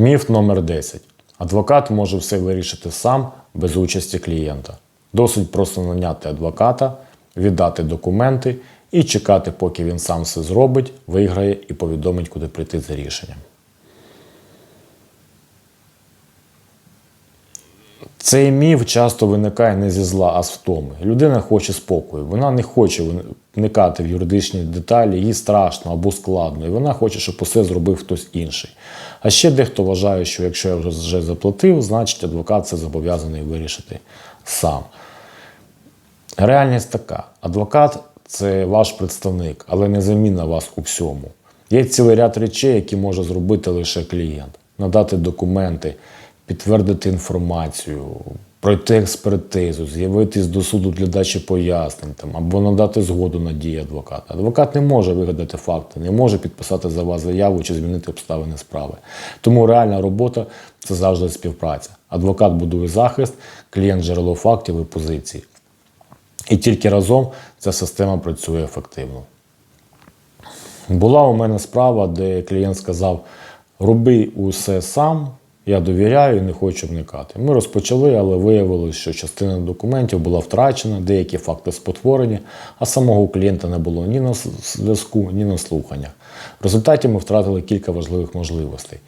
Міф номер 10. Адвокат може все вирішити сам без участі клієнта. Досить просто наняти адвоката, віддати документи і чекати, поки він сам все зробить, виграє і повідомить, куди прийти за рішенням. Цей міф часто виникає не зі зла, а з втоми. Людина хоче спокою. Вона не хоче вникати в юридичні деталі, їй страшно або складно, і вона хоче, щоб усе зробив хтось інший. А ще дехто вважає, що якщо я вже заплатив, значить адвокат це зобов'язаний вирішити сам. Реальність така: адвокат це ваш представник, але не заміна вас у всьому. Є цілий ряд речей, які може зробити лише клієнт: надати документи, підтвердити інформацію, пройти експертизу, з'явитись до суду для дачі пояснень там, або надати згоду на дії адвоката. Адвокат не може вигадати факти, не може підписати за вас заяву чи змінити обставини справи. Тому реальна робота це завжди співпраця. Адвокат будує захист, клієнт джерело фактів і позицій. І тільки разом ця система працює ефективно. Була у мене справа, де клієнт сказав: роби усе сам, я довіряю і не хочу вникати. Ми розпочали, але виявилось, що частина документів була втрачена, деякі факти спотворені, а самого клієнта не було ні на зв'язку, ні на слуханнях. В результаті ми втратили кілька важливих можливостей.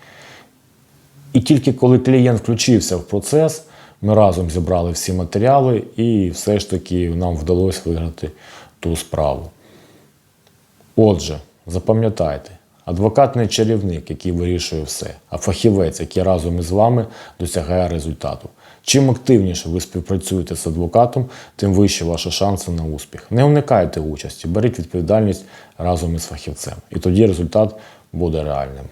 І тільки коли клієнт включився в процес, ми разом зібрали всі матеріали, і все ж таки нам вдалося виграти ту справу. Отже, запам'ятайте, адвокат не чарівник, який вирішує все, а фахівець, який разом із вами досягає результату. Чим активніше ви співпрацюєте з адвокатом, тим вищі ваші шанси на успіх. Не уникайте участі, беріть відповідальність разом із фахівцем. І тоді результат буде реальним.